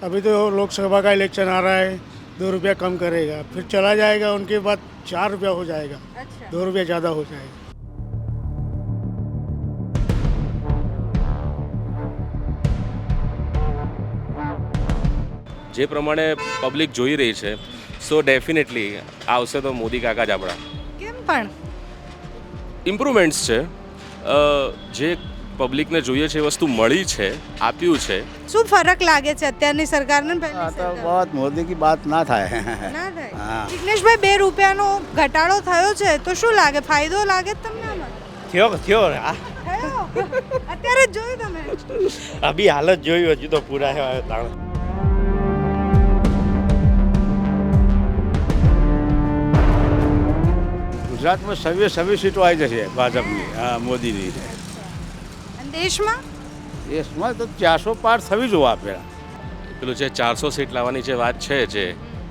अभी तो लोकसभा का इलेक्शन आ रहा है दो रुपया कम करेगा फिर चला जाएगा उनके बाद चार रुपया हो जाएगा अच्छा दो रुपया ज़्यादा हो जाएगा જે પ્રમાણે પબ્લિક જોઈ રહી છે સો ડેફિનેટલી આવશે તો મોદી કાકા જ આપણા કેમ પણ ઇમ્પ્રુવમેન્ટ્સ છે અ, જે પબ્લિકને જોઈએ છે એ વસ્તુ મળી છે આપ્યું છે. શું ફરક લાગે છે અત્યારની સરકારને બહુ મોદી કી વાત ના થાય. ના થાય? જિગ્નેશભાઈ બે રૂપિયાનો ઘટાડો થયો છે તો શું લાગે? ફાયદો લાગે તમને થયો થયો. અત્યારે જોયું તમે? અભી હાલત જોયું હજુ તો પૂરા તાણ. ગુજરાતમાં સવે સવે સીટો આવી જશે ભાજપની મોદીની. દેશમાં? દેશમાં તો ચારસો પાર થવી જોવા આપેલા. પેલું જે ચારસો સીટ લાવવાની જે વાત છે જે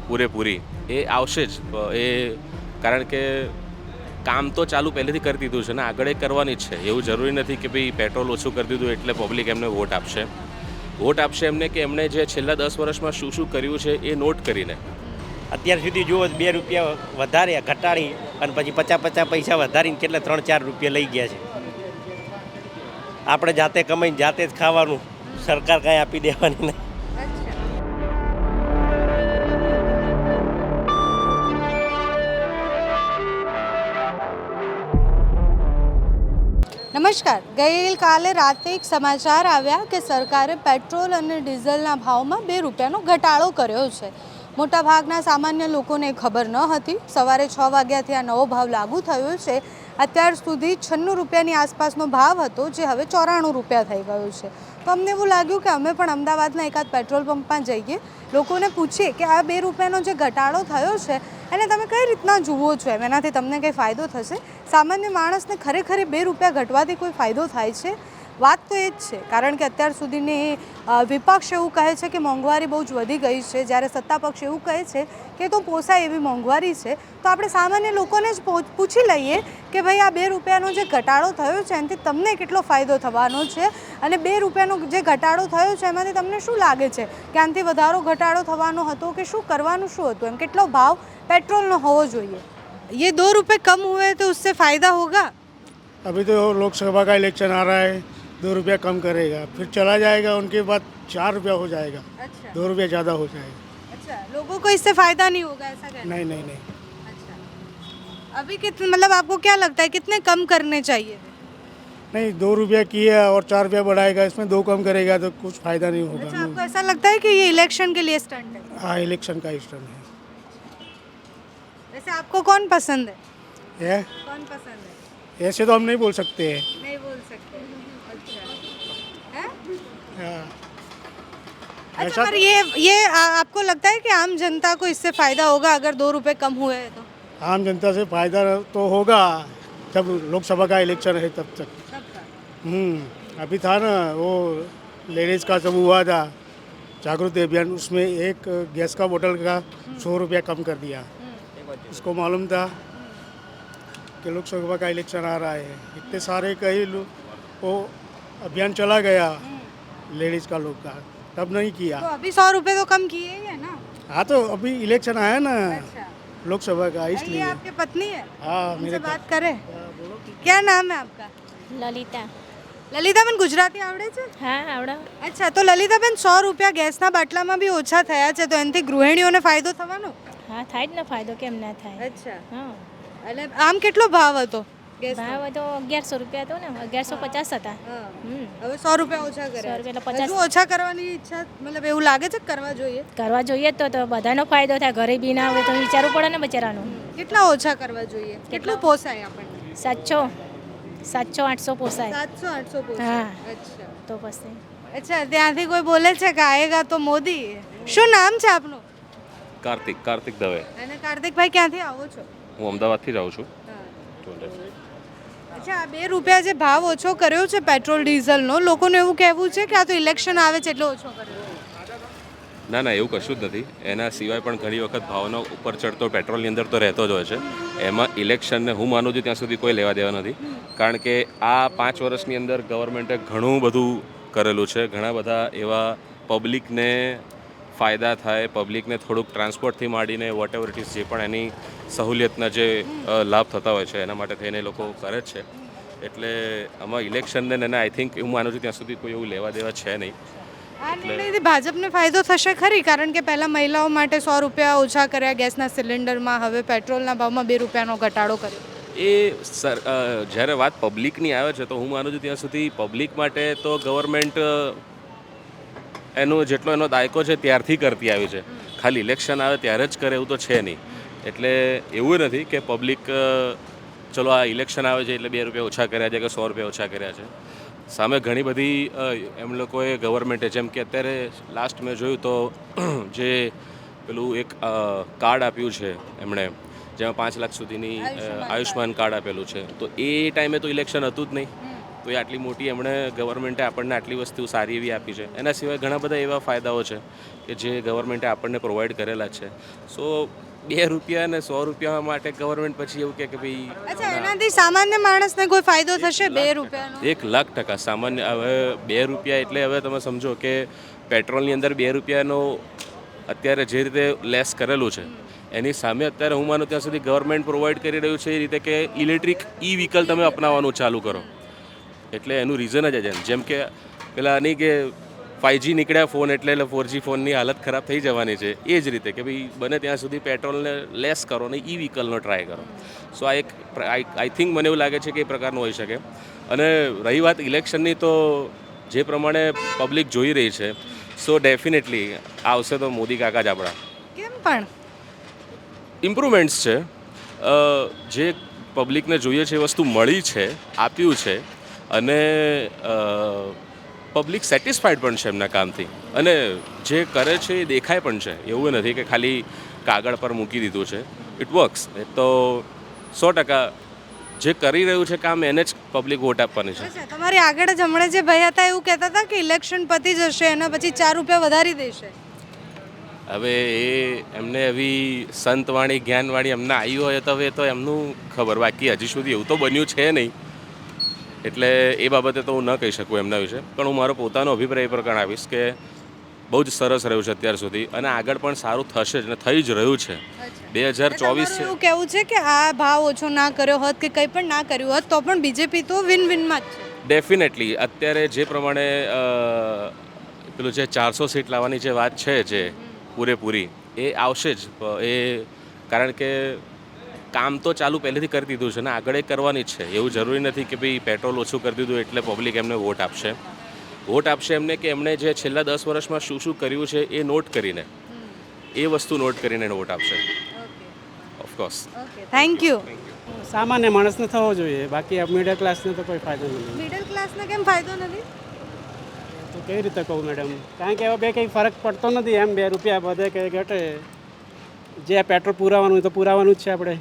પૂરેપૂરી એ આવશે જ. એ કારણ કે કામ તો ચાલુ પહેલેથી કરી દીધું છે ને આગળ એ કરવાની જ છે. એવું જરૂરી નથી કે ભાઈ પેટ્રોલ ઓછું કરી દીધું એટલે પબ્લિક એમને વોટ આપશે. વોટ આપશે એમને કે એમણે જે છેલ્લા દસ વર્ષમાં શું શું કર્યું છે એ નોટ કરીને. અત્યાર સુધી જુઓ બે રૂપિયા વધારે ઘટાડી અને પછી પચાસ પચાસ પૈસા વધારીને કેટલા ત્રણ ચાર રૂપિયા લઈ ગયા છે. આપણે જાતે કમાઈને જાતે જ ખાવાનું સરકાર કાંઈ આપી દેવાની નહીં. નમસ્કાર. ગઈકાલે રાતે એક સમાચાર આવ્યા કે સરકારે પેટ્રોલ અને ડીઝલના ભાવમાં બે રૂપિયાનો ઘટાડો કર્યો છે. મોટાભાગના સામાન્ય લોકોને ખબર ન હતી. સવારે છ વાગ્યાથી આ નવો ભાવ લાગુ થયો છે. અત્યાર સુધી છન્નું રૂપિયાની આસપાસનો ભાવ હતો, જે હવે ચોરાણું રૂપિયા થઈ ગયો છે. તો અમને એવું લાગ્યું કે અમે પણ અમદાવાદના એકાદ પેટ્રોલ પંપમાં જઈએ. લોકોને પૂછીએ કે આ બે રૂપિયાનો જે ઘટાડો થયો છે, એને તમે કઈ રીતના જુઓ છો? એમ એનાથી તમને કંઈ ફાયદો થશે? સામાન્ય માણસને ખરેખર બે રૂપિયા ઘટવાથી કોઈ ફાયદો થાય છે? વાત તો એ જ છે કારણ કે અત્યાર સુધીની અ, વિપક્ષ એવું કહે છે કે મોંઘવારી બહુ જ વધી ગઈ છે જ્યારે સત્તા પક્ષ એવું કહે છે કે તો પોસાય એવી મોંઘવારી છે તો આપણે સામાન્ય લોકોને જ પો- પૂછી લઈએ કે ભાઈ આ બે રૂપિયાનો જે ઘટાડો થયો છે એનાથી તમને કેટલો ફાયદો થવાનો છે અને બે રૂપિયાનો જે ઘટાડો થયો છે એમાંથી તમને શું લાગે છે કે આનાથી વધારો ઘટાડો થવાનો હતો કે શું કરવાનું શું હતું એમ કેટલો ભાવ પેટ્રોલનો હોવો જોઈએ ये दो रुपए कम हुए तो उससे फायदा होगा अभी तो लोकसभा का इलेक्शन आ रहा है दो रुपया कम करेगा फिर चला जाएगा उनके बाद चार रुपया हो जाएगा। अच्छा। दो रुपया ज़्यादा हो जाएगा। अच्छा लोगों को इससे फ़ायदा नहीं होगा ऐसा कहना नहीं नहीं नहीं। अच्छा। अभी कितने मतलब आपको क्या लगता है कितने कम करने चाहिए? नहीं दो रुपया किया और चार रुपया बढ़ाएगा इसमें दो कम करेगा तो कुछ फ़ायदा नहीं होगा। अच्छा आपको ऐसा लगता है कि ये इलेक्शन के लिए स्टंट है? हाँ इलेक्शन का स्टर्न है। वैसे आपको कौन पसंद है? ये कौन पसंद है? ऐसे तो हम नहीं बोल सकते हैं नहीं बोल सकते अच्छा है हाँ। अच्छा पर ये ये आ, आपको लगता है कि आम जनता को इससे फ़ायदा होगा अगर दो रुपए कम हुए हैं तो? आम जनता से फ़ायदा तो होगा जब लोकसभा का इलेक्शन है तब तक। हम्म अभी था ना वो लेडीज़ का सब हुआ था जागृति अभियान उसमें एक गैस का बोतल का सौ रुपया कम कर दिया। उसको मालूम था कि लोकसभा का इलेक्शन आ रहा है। इतने सारे कई लोग वो अभियान चला गया। लेडीज़ का लोग का तब नहीं किया तो अभी सौ रुपए तो कम किए ही है ना हाँ तो अभी इलेक्शन आया ना अच्छा लोकसभा का ये इसलिए आपकी पत्नी है हाँ उनसे मेरे बात करें क्या नाम है आपका લલિતા લલિતાબેન ગુજરાતી આવડે છે હા આવડે અચ્છા તો લલિતાબેન સો રૂપિયા ગેસના બાટલામાં બી ઓછા થયા છે તો એનાથી ગૃહિણીઓને ફાયદો થવાનો હા થાય જ ને ફાયદો કેમ ના થાય અચ્છા હા એટલે આમ કેટલો ભાવ હતો ગેસનો? ભાવ તો અગિયારસો રૂપિયા હતો ને અગિયારસો પચાસ હતા. હમ. હવે સો રૂપિયા ઓછા સો રૂપિયા એટલે પચાસ. ઓછા કરવાની ઈચ્છા મતલબ એવું લાગે છે કરવા જોઈએ? કરવા જોઈએ તો તો બધાનો ફાયદો થાય ઘરે બી ના આવે તો વિચારવું પડે ને બચારાનું. કેટલા ઓછા કરવા જોઈએ? કેટલું? પોસાય આપણને? સાતસો. સાતસો આઠસો પોસાય. સાતસો આઠસો હા. અચ્છા. તો પછી. અચ્છા ત્યાંથી કોઈ બોલે છે કે આએગા તો મોદી? શું નામ છે આપનું? કાર્તિક કાર્તિક દવે. અને કાર્તિકભાઈ ક્યાંથી આવો છો? હું અમદાવાદથી જ આવું છું. અચ્છા, આ બે રૂપિયા જે ભાવ ઓછો કર્યો છે પેટ્રોલ, ડીઝલનો, લોકોને એવું કહેવું છે કે આ તો ઇલેક્શન આવે છે એટલે ઓછો કર્યો? ના ના, એવું કશું જ નથી. એના સિવાય પણ ઘણી વખત ભાવનો ઉપર ચડતો પેટ્રોલની અંદર તો રહેતો જ હોય છે. એમાં ઇલેક્શનને હું માનું છું ત્યાં સુધી કોઈ લેવા દેવા નથી. કારણ કે આ પાંચ વર્ષની અંદર ગવર્મેન્ટે ઘણું બધું કરેલું છે. ઘણા બધા એવા પબ્લિકને ફાયદા થાય પબ્લિકને થોડુંક ટ્રાન્સપોર્ટથી માંડીને વોટ એવર ઇટ ઇઝ જે પણ એની સહુલિયતના જે લાભ થતા હોય છે એના માટે થઈને લોકો કરે જ છે. એટલે આમાં ઇલેક્શનને ને આઈ થિંક હું માનું છું ત્યાં સુધી કોઈ એવું લેવા દેવા છે નહીં. આ નિર્ણયથી ભાજપને ફાયદો થશે ખરી? કારણ કે પહેલાં મહિલાઓ માટે સો રૂપિયા ઓછા કર્યા ગેસના સિલિન્ડરમાં હવે પેટ્રોલના ભાવમાં બે રૂપિયાનો ઘટાડો કર્યો. એ સર જ્યારે વાત પબ્લિકની આવે છે તો હું માનું છું ત્યાં સુધી પબ્લિક માટે તો ગવર્મેન્ટ એનો જેટલો એનો દાયકો છે ત્યારથી કરતી આવી છે. ખાલી ઇલેક્શન આવે ત્યારે જ કરે એવું તો છે નહીં. એટલે એવું નથી કે પબ્લિક ચલો આ ઇલેક્શન આવે છે એટલે બે રૂપિયા ઓછા કર્યા છે કે સો રૂપિયા ઓછા કર્યા છે. સામે ઘણી બધી એમ લોકોએ ગવર્મેન્ટે જેમ કે અત્યારે લાસ્ટ મેં જોયું તો જે પેલું એક કાર્ડ આપ્યું છે એમણે જેમાં પાંચ લાખ સુધીની આયુષ્માન કાર્ડ. આપેલું છે. તો એ ટાઈમે તો ઇલેક્શન હતું જ નહીં. તો એ આટલી મોટી એમણે ગવર્મેન્ટે આપણને આટલી વસ્તુ સારી એવી આપી છે. એના સિવાય ઘણા બધા એવા ફાયદાઓ છે કે જે ગવર્મેન્ટે આપણને પ્રોવાઈડ કરેલા છે. સો બે રૂપિયા અને સો રૂપિયા માટે ગવર્મેન્ટ પછી એવું કે કે ભાઈ અચ્છા એનાથી સામાન્ય માણસને કોઈ ફાયદો થશે? બે રૂપિયાનો? એક લાખ ટકા. સામાન્ય હવે બે રૂપિયા એટલે હવે તમે સમજો કે પેટ્રોલની અંદર બે રૂપિયાનો અત્યારે જે રીતે લેસ કરેલું છે એની સામે અત્યારે હું માનું ત્યાં સુધી ગવર્મેન્ટ પ્રોવાઈડ કરી રહ્યું છે એ રીતે કે ઇલેક્ટ્રિક ઈ વ્હીકલ તમે અપનાવવાનું ચાલુ કરો. એટલે એનું રીઝન જ છે. જેમ કે પેલા નહીં કે ફાઇવજી નીકળ્યા ફોન એટલે એટલે ફોરજી ફોનની હાલત ખરાબ થઈ જવાની છે. એ જ રીતે કે ભાઈ બને ત્યાં સુધી પેટ્રોલને લેસ કરો ને ઈ વ્હીકલનો ટ્રાય કરો. સો આ એક આઈ થિંક મને એવું લાગે છે કે એ પ્રકારનું હોઈ શકે. અને રહી વાત ઇલેક્શનની તો જે પ્રમાણે પબ્લિક જોઈ રહી છે સો ડેફિનેટલી આવશે તો મોદી કાકા જ આપણા. કેમ પણ? ઇમ્પ્રુવમેન્ટ્સ છે. જે પબ્લિકને જોઈએ છે એ વસ્તુ મળી છે આપ્યું છે અને પબ્લિક સેટિસ્ફાઈડ પણ છે એમના કામથી. અને જે કરે છે એ દેખાય પણ છે. એવું નથી કે ખાલી કાગળ પર મૂકી દીધું છે. ઇટ વર્ક્સ તો સો ટકા જે કરી રહ્યું છે કામ એને જ પબ્લિક વોટ આપવાની છે. તમારી આગળ જ હમણાં જે ભાઈ હતા એવું કહેતા હતા કે ઇલેક્શન પતી જશે એના પછી ચાર રૂપિયા વધારી દેશે? હવે એ એમને એવી સંતવાણી જ્ઞાનવાણી એમને આવી હોય તો હવે તો એમનું ખબર. બાકી હજી સુધી એવું તો બન્યું છે નહીં. એટલે એ બાબતે તો હું ન કહી શકું એમના વિશે. પણ હું મારો પોતાનો અભિપ્રાય એ આવીશ આપીશ કે બહુ જ સરસ રહ્યું છે અત્યાર સુધી અને આગળ પણ સારું થશે જ ને થઈ જ રહ્યું છે. બે હજાર ચોવીસ એવું કહેવું છે કે આ ભાવ ઓછો ના કર્યો હોત કે કંઈ પણ ના કર્યું હોત તો પણ બીજેપી તો વિન વિનમાં જ છે. ડેફિનેટલી અત્યારે જે પ્રમાણે પેલું જે ચારસો સીટ લાવવાની જે વાત છે જે પૂરેપૂરી એ આવશે જ. એ કારણ કે કામ તો ચાલુ પહેલેથી કરી દીધું છે ને આગળ એ કરવાની જ છે. એવું જરૂરી નથી કે ભાઈ પેટ્રોલ ઓછું કરી દીધું એટલે પબ્લિક એમને વોટ આપશે. વોટ આપશે એમને કે એમણે જે છેલ્લા દસ વર્ષમાં શું શું કર્યું છે એ નોટ કરીને. એ વસ્તુ નોટ કરીને વોટ આપશે. ઓફકોર્સ થેન્ક યુ સામાન્ય માણસને થવો જોઈએ. બાકી મિડલ ક્લાસને તો કોઈ ફાયદો નથી. મિડલ ક્લાસને કેમ ફાયદો નથી? તો કેવી રીતે કહું મેડમ કારણ કે હવે બે કંઈ ફરક પડતો નથી. એમ બે રૂપિયા વધે કે ઘટે. જે પેટ્રોલ પુરાવાનું હોય તો પુરાવાનું જ છે આપણે.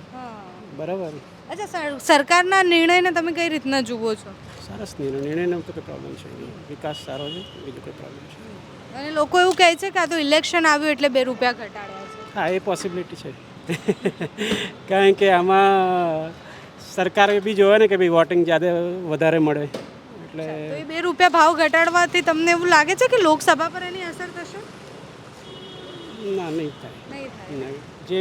બરાબર. અચ્છા સર- સરકારના નિર્ણયને તમે કઈ રીતના જુઓ છો? સરસ નિર્ણય. નિર્ણયનો તો કોઈ પ્રોબ્લેમ છે વિકાસ સારો છે બીજું કોઈ પ્રોબ્લેમ છે અને લોકો એવું કહે છે કે આ તો ઇલેક્શન આવ્યું એટલે બે રૂપિયા ઘટાડ્યા છે. હા એ પોસિબિલિટી છે. કારણ કે આમાં સરકારે બી જોવે ને કે ભાઈ વોટિંગ જ્યાદા વધારે મળે. એટલે એ બે રૂપિયા ભાવ ઘટાડવાથી તમને એવું લાગે છે કે લોકસભા પર એની અસર થશે? ના નહીં થાય. નહીં થાય. જે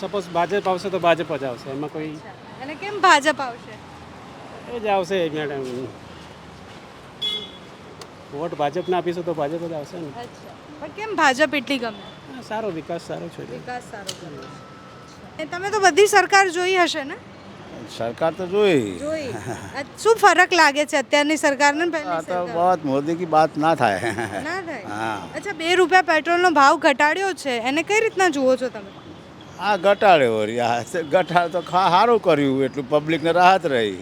સપોઝ ભાજપ આવશે તો ભાજપ જ આવશે એમાં કોઈ અને કેમ ભાજપ આવશે? એ જ આવશે મેડમ વોટ ભાજપને આપીશું તો ભાજપ જ આવશે ને. પણ કેમ ભાજપ એટલી ગમે? સારો વિકાસ સારો છે. વિકાસ સારો એ તમે તો બધી સરકાર જોઈ હશે ને? સરકાર તો જોઈ. શું ફરક લાગે છે અત્યારની સરકારને તો બહુત મોદી કી વાત ના થાય. ના થાય? અચ્છા બે રૂપિયા પેટ્રોલનો ભાવ ઘટાડ્યો છે. એને કઈ રીતના જુઓ છો તમે? આ ઘટાડે વળી. આ ઘટાડે તો સારું કર્યું એટલું. પબ્લિકને રાહત રહી.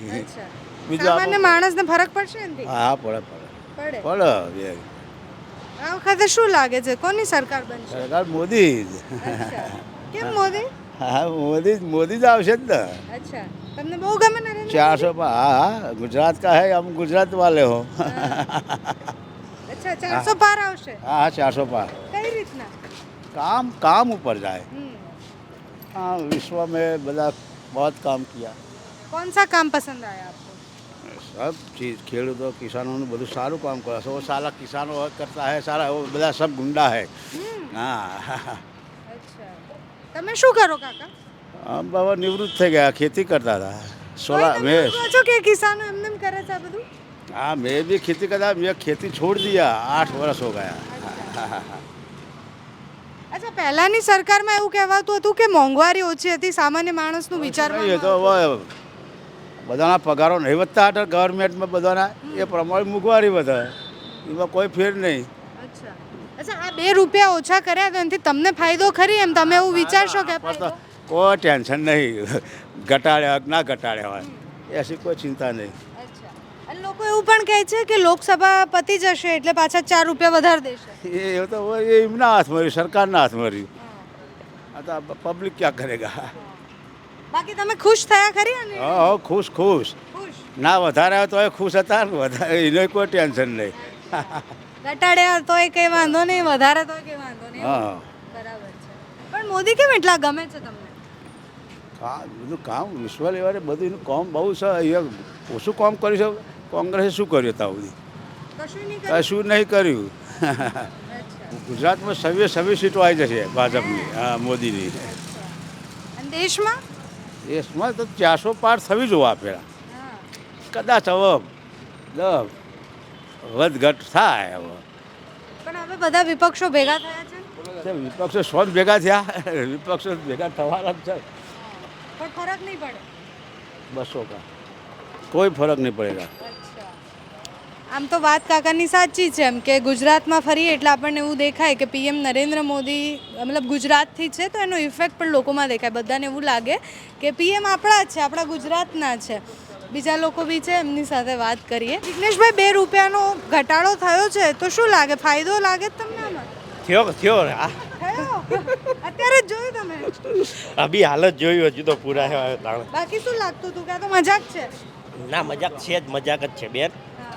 બીજું સામાન્ય માણસને ફરક પડશે ને હા પડે પડે. પડે. આ વખતે શું લાગે છે? કોની સરકાર બનશે? સરકાર મોદી જ. કેમ મોદી? હા મોદી મોદી જ આવશે જ ને. તમને બહુ ગમે નરેન્દ્ર ચારસો હા હા. ગુજરાત કા હે? હમ ગુજરાત વાલે હો. અચ્છા ચારસો પાર આવશે? હા ચારસો પાર. કઈ રીતના? કામ કામ ઉપર જાય. हाँ विश्व में બધા बहुत काम किया कौन सा काम पसंद आया आपको सब चीज़ ખેડૂતો કિસાનોનું બધું સારું કામ કરે છે વો સાલા કિસાનો કરતા હે સારા વો બધા સબ ગુંડા હે હા અચ્છા તમે શું કરો કાકા हम बाबा निवृत्त થઈ ગયા ખેતી કરતા હતા સોલા તમે मैं કહો છો કે કિસાનો એમને એમ કરે છે આ બધું हाँ मैं भी खेती करता मैं खेती छोड़ दिया आठ वर्ष हो गया અચ્છા પહેલાની સરકારમાં એવું કહેવાતું હતું કે મોંઘવારી ઓછી હતી સામાન્ય માણસનું વિચાર એ તો હવે બધાના પગારો નહીં વધતા હતા ગવર્મેન્ટમાં બધાના એ પ્રમાણે મોંઘવારી વધે. એમાં કોઈ ફેર નહીં. અચ્છા. અચ્છા આ બે રૂપિયા ઓછા કર્યા તો એનાથી તમને ફાયદો ખરી એમ? તમે એવું વિચારશો કે કોઈ ટેન્શન નહીં. ઘટાડ્યા ના ઘટાડ્યા હોય. એસી કોઈ ચિંતા નહીં. લોકો એવું પણ કહે છે કે લોકસભા પતી જશે એટલે પાછા ચાર રૂપિયા વધારે દેશે. એ એ તો એ એમના હાથમાં રહ્યું સરકારના હાથમાં રહ્યું આ તો પબ્લિક ક્યાં કરેગા? બાકી તમે ખુશ થયા ખરી અને? હા ખુશ ખુશ. ખુશ? ના વધારે તો એ ખુશ હતા ને વધારે એને કોઈ ટેન્શન નહીં. ઘટાડ્યા તોય કંઈ વાંધો નહીં વધારે તો કંઈ વાંધો નહીં. હા. બરાબર છે. પણ મોદી કેમ એટલા ગમે છે તમને? કામ બધું કામ વિશ્વ લેવલે બધું એનું કામ બહુ છે. અહીંયા ઓછું કામ કરી છે કોંગ્રેસે શું કર્યું ત્યાં સુધી કશું નહીં કર્યું? ગુજરાતમાં સવે સવે સીટો આવી જશે ભાજપની હા મોદીની. દેશમાં? દેશમાં તો ચારસો પાર થવી જોવા પેલા કદાચ હવે વધઘટ થાય હવે. પણ હવે બધા વિપક્ષો ભેગા થયા છે? વિપક્ષો સ્વન ભેગા થયા. વિપક્ષો ભેગા થવાના જ છે. પણ ફરક નહીં પડે. બસો કા. કોઈ ફરક નહીં પડેગા આમ તો વાત કાકાની સાચી છે એમ કે ગુજરાતમાં ફરીએ એટલે આપણને એવું દેખાય કે પીએમ નરેન્દ્ર મોદી મતલબ ગુજરાતથી છે તો એનો ઇફેક્ટ પણ લોકોમાં દેખાય. બધાને એવું લાગે કે પીએમ આપણા જ છે આપણા ગુજરાતના છે. બીજા લોકો બી છે એમની સાથે વાત કરીએ. જિગ્નેશભાઈ બે રૂપિયાનો ઘટાડો થયો છે તો શું લાગે? ફાયદો લાગે તમને આમાં? થયો થયો અત્યારે જ જોયું તમે? અભી હાલત જોયું હજુ તો પૂરા બાકી શું લાગતું હતું? કે આ તો મજાક છે. ના મજાક છે જ મજાક જ છે બેન.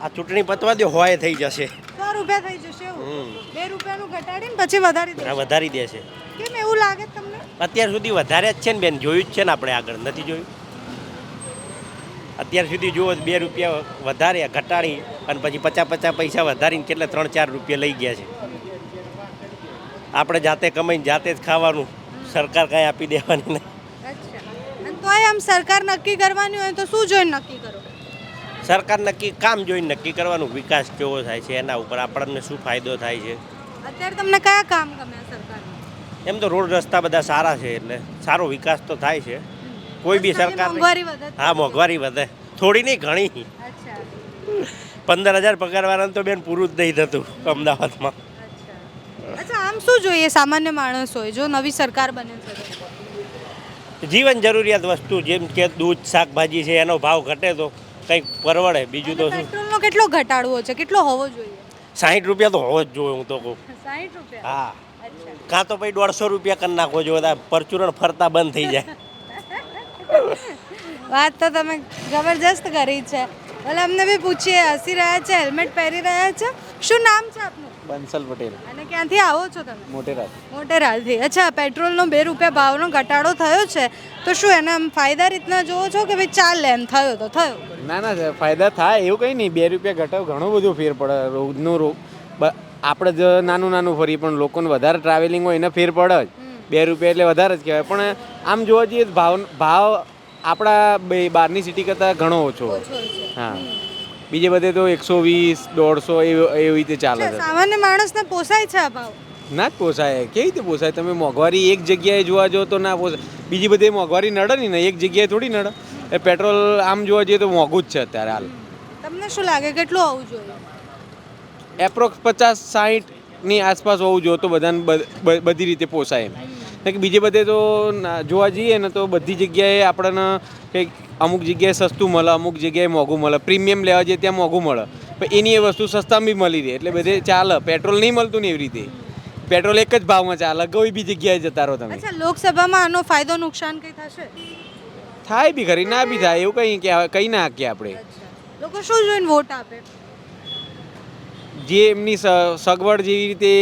આ ચૂંટણી પતવા દો હોય થઈ જશે. સો રૂપિયા થઈ જશે એવું? બે રૂપિયાનું ઘટાડીને પછી વધારી દે વધારી દેશે. કેમ એવું લાગે તમને? અત્યાર સુધી વધારે જ છે ને બેન. જોયું જ છે ને આપણે આગળ. નથી જોયું? અત્યાર સુધી જુઓ બે રૂપિયા વધારે ઘટાડી અને પછી પચાસ પચાસ પૈસા વધારીને કેટલા ત્રણ ચાર રૂપિયા લઈ ગયા છે. આપણે જાતે કમાઈને જાતે જ ખાવાનું. સરકાર કાંઈ આપી દેવાની નહીં. તોય આમ સરકાર નક્કી કરવાની હોય તો શું જોઈને નક્કી કરો? સરકાર નક્કી કામ જોઈને નક્કી કરવાનું વિકાસ કેવો થાય છે એના ઉપર આપણને શું ફાયદો થાય છે? અત્યારે તમને કયા કામ ગમે સરકાર એમ તો રોડ રસ્તા બધા સારા છે એટલે સારો વિકાસ તો થાય છે. કોઈ બી સરકાર હા મોંઘવારી વધે. થોડી નહીં ઘણી. પંદર હજાર પગારવાળાને તો બેન પૂરું જ નહીં થતું અમદાવાદમાં. અચ્છા. આમ શું જોઈએ સામાન્ય માણસ હોય જો નવી સરકાર બને? જીવન જરૂરિયાત વસ્તુ જેમ કે દૂધ શાકભાજી છે એનો ભાવ ઘટે તો કંઈક પરવડે. બીજું તો શું? પેટ્રોલનો કેટલો ઘટાડવો છે? કેટલો હોવો જોઈએ? સાહીઠ રૂપિયા તો હોવો જ જોઈએ હું તો કહું. સાહીઠ રૂપિયા? હા. કાં તો પછી દોઢસો રૂપિયા કરી નાખવો જોઈએ પરચુરણ ફરતા બંધ થઈ જાય. વાત તો તમે જબરજસ્ત કરી છે. ભલે અમને બી પૂછીએ હસી રહ્યા છે હેલ્મેટ પહેરી રહ્યા છે. શું નામ છે આપનું? બંસલ પટેલ. અને ક્યાંથી આવો છો તમે? મોટેરાલ. મોટેરાલથી. અચ્છા પેટ્રોલનો બે રૂપિયા ભાવનો ઘટાડો થયો છે. તો શું એના આમ ફાયદા રીતના જોવો છો કે ભાઈ ચાલ એમ? થયો તો થયો. ના ના ફાયદા થાય એવું કંઈ નહીં. બે રૂપિયા ઘટાવ ઘણું બધું ફેર પડે. રોજનું રો આપણે જ નાનું નાનું ફરી પણ લોકોને વધારે ટ્રાવેલિંગ હોય એને ફેર પડે જ. બે રૂપિયા એટલે વધારે જ કહેવાય. પણ આમ જોવા જઈએ ભાવ ભાવ આપણા બે બહારની સિટી કરતાં ઘણો ઓછો હા. બીજે બધે તો એકસો વીસ દોઢસો એવી રીતે ચાલે છે. સામાન્ય માણસને પોસાય છે આ ભાવ? ના જ પોસાય. કેવી રીતે પોસાય? તમે મોંઘવારી એક જગ્યાએ જોવા જો તો ના પોસાય. બીજી બધી મોંઘવારી નડે ને એક જગ્યાએ થોડી નડે. એ પેટ્રોલ આમ જોવા જઈએ તો મોંઘું જ છે અત્યારે હાલ. તમને શું લાગે કેટલું હોવું જોઈએ? એપ્રોક્સ પચાસ સાહીઠની આસપાસ હોવું જોઈએ તો બધાને બધી રીતે પોસાય એમ. કે બીજે બધે તો જોવા જઈએ ને તો બધી જગ્યાએ આપણને કંઈક અમુક જગ્યાએ સસ્તું મળે અમુક જગ્યાએ મોંઘું મળે. પ્રીમિયમ લેવા જઈએ ત્યાં મોંઘું મળે. પણ એની એ વસ્તુ સસ્તામાં બી મળી રહે. એટલે બધે ચાલે. પેટ્રોલ નહીં મળતું ને એવી રીતે. પેટ્રોલ એક જ ભાવમાં ચાલે. કોઈ બી જગ્યાએ જતા રહો તમે. અચ્છા લોકસભામાં આનો ફાયદો નુકસાન કંઈ થશે? થાય બી ખરી. ના બી થાય. એવું કંઈ કંઈ ના હાકીએ આપણે. લોકો શું જોઈને વોટ આપે? જે એમની સગવડ જેવી રીતે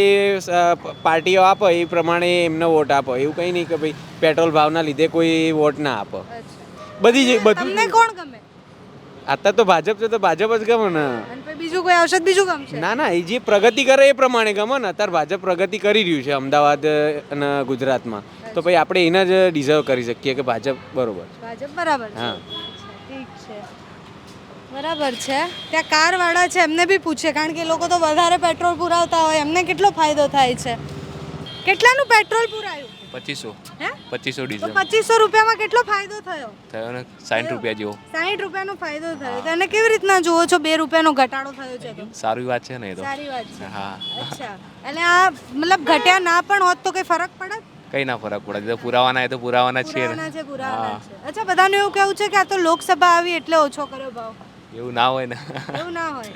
પાર્ટીઓ આપે એ પ્રમાણે એમને વોટ આપો. એવું કંઈ નહીં કે ભાઈ પેટ્રોલ ભાવના લીધે કોઈ વોટ ના આપે. બધી જ બધું કોણ ગમે? અત્યારે તો ભાજપ છે તો ભાજપ જ ગમે ને. બીજું કોઈ આવશે બીજું ગમશે? ના ના એ જે પ્રગતિ કરે એ પ્રમાણે ગમે ને. અત્યારે ભાજપ પ્રગતિ કરી રહ્યું છે અમદાવાદ અને ગુજરાતમાં. તો પછી આપણે એને જ ડિઝર્વ કરી શકીએ કે ભાજપ બરોબર. ભાજપ બરાબર હા. ઠીક છે. બરાબર છે. ત્યાં કારવાળા છે એમને બી પૂછે કારણ કે એ લોકો તો વધારે પેટ્રોલ પુરાવતા હોય એમને કેટલો ફાયદો થાય છે? કેટલાનું પેટ્રોલ પુરાયું? પચીસો. હે? પચીસો ડીઝલ. પચીસો રૂપિયામાં કેટલો ફાયદો થયો? થયો ને સાઠ રૂપિયા જેવો. સાઠ રૂપિયાનો ફાયદો થયો. તો એને કેવી રીતના જુઓ છો બે રૂપિયાનો ઘટાડો થયો છે તો? સારી વાત છે ને એ તો. સારી વાત છે. હા. અચ્છા. એટલે આ મતલબ ઘટ્યા ના પણ હોત તો કઈ ફરક પડે? કઈ ના ફરક પડે. તો પુરાવાના એ તો પુરાવાના છે અચ્છા બધાનું એવું કેવું છે કે આ તો લોકસભા આવી એટલે ઓછો કર્યો ભાવ. એવું ના હોય ને. એવું ના હોય.